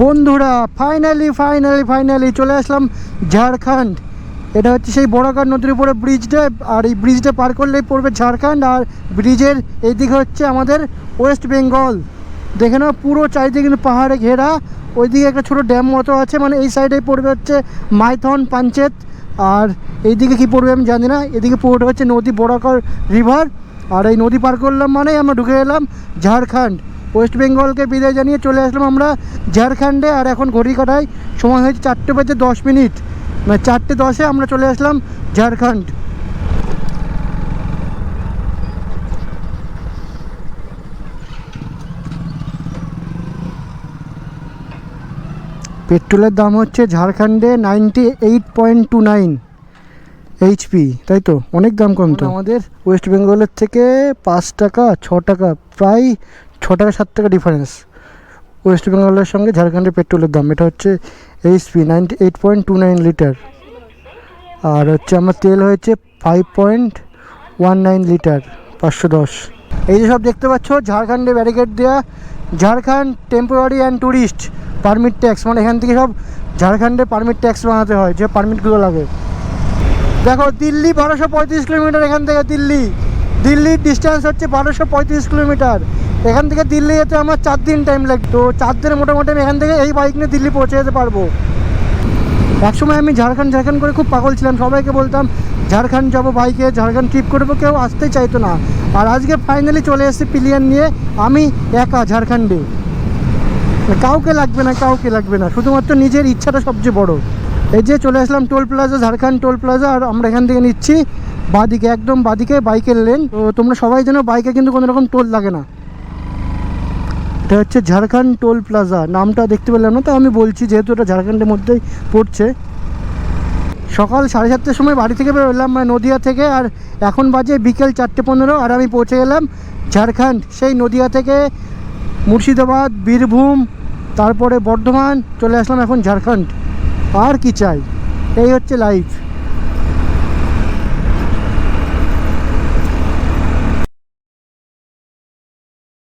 বন্ধুরা finally finally finally চলে আসলাম ঝাড়খণ্ড। এটা হচ্ছে সেই বড়াকার নদীর উপরে ব্রিজটা আর এই ব্রিজটা পার করলেই পড়বে ঝাড়খণ্ড, আর ব্রিজের এইদিকে হচ্ছে আমাদের ওয়েস্ট বেঙ্গল দেখে নাও, পুরো চারিদিকে কিন্তু পাহাড়ে ঘেরা। ওইদিকে একটা ছোটো ড্যাম মতো আছে মানে এই সাইডে পড়বে হচ্ছে মাইথন পাঞ্চেত। আর এইদিকে কি পড়বে আমি জানি না, এদিকে পড়বে হচ্ছে নদী বড়াকর রিভার আর এই নদী পার করলাম মানে আমরা ঢুকে এলাম ঝাড়খণ্ড। ওয়েস্ট বেঙ্গলকে বিদায় জানিয়ে চলে আসলাম আমরা ঝাড়খণ্ডে। আর এখন ঘড়ি কাটায়, সময় হয়েছে চারটে বাজে দশ মিনিট। মানে চারটে দশে আমরা চলে আসলাম ঝাড়খণ্ড। পেট্রোলের দাম হচ্ছে ঝাড়খণ্ডে ninety eight point two nine HP, তাই তো? অনেক দাম কম তো। আমাদের ওয়েস্ট বেঙ্গলের থেকে পাঁচ টাকা, ছ টাকা, প্রায় ছ টাকা সাত টাকা ডিফারেন্স ওয়েস্ট বেঙ্গলের সঙ্গে ঝাড়খণ্ডের পেট্রোলের দাম। এটা হচ্ছে HP ninety eight point two nine litre আর হচ্ছে আমার তেল হয়েছে five point one nine litre পাঁচশো দশ। এই যে সব দেখতে পাচ্ছ, ঝাড়খণ্ডে ব্যারিকেড দেওয়া Jharkhand temporary and tourist permit tax মানে এখান থেকে সব ঝাড়খণ্ডে পারমিট ট্যাক্স বানাতে হয়, যে পারমিটগুলো লাগে। দেখো, দিল্লি বারোশো পঁয়ত্রিশ কিলোমিটার, এখান থেকে দিল্লি। দিল্লির ডিস্টেন্স হচ্ছে বারোশো পঁয়ত্রিশ কিলোমিটার। এখান থেকে দিল্লি যেতে আমার চার দিন টাইম লাগবে। তো চার দিনে মোটামুটি আমি এখান থেকে এই বাইক নিয়ে দিল্লি পৌঁছে যেতে পারব। একসময় আমি ঝাড়খণ্ড ঝাড়খণ্ড করে খুব পাগল ছিলাম। সবাইকে বলতাম, ঝাড়খণ্ড যাব বাইকে ঝাড়খণ্ড ট্রিপ করব, কেউ আসতেই চাইতো না। আর আজকে ফাইনালি চলে এসেছি পিলিয়ান নিয়ে। আমি একা ঝাড়খণ্ডে। কাউকে লাগবে না, কাউকে লাগবে না। শুধুমাত্র নিজের ইচ্ছাটা সবচেয়ে বড়। এই যে চলে আসলাম toll plaza Jharkhand toll plaza আর আমরা এখান থেকে নিচ্ছি। বাদিকে, একদম বাদিকে বাইকের লেন তো তোমরা সবাই জানো বাইকে কিন্তু কোনো রকম টোল লাগে না। এটা হচ্ছে ঝাড়খণ্ড টোল প্লাজা, নামটা দেখতে পেলাম না, তো আমি বলছি যেহেতু এটা ঝাড়খণ্ডের মধ্যেই পড়ছে। সকাল সাড়ে সাতটার সময় বাড়ি থেকে বেরোলাম মানে নদিয়া থেকে, আর এখন বাজে বিকেল চারটে পনেরো, আর আমি পৌঁছে গেলাম ঝাড়খণ্ড। সেই নদিয়া থেকে মুর্শিদাবাদ, বীরভূম, তারপরে বর্ধমান, চলে আসলাম এখন ঝাড়খণ্ড। আর কি চাই? এই হচ্ছে লাইফ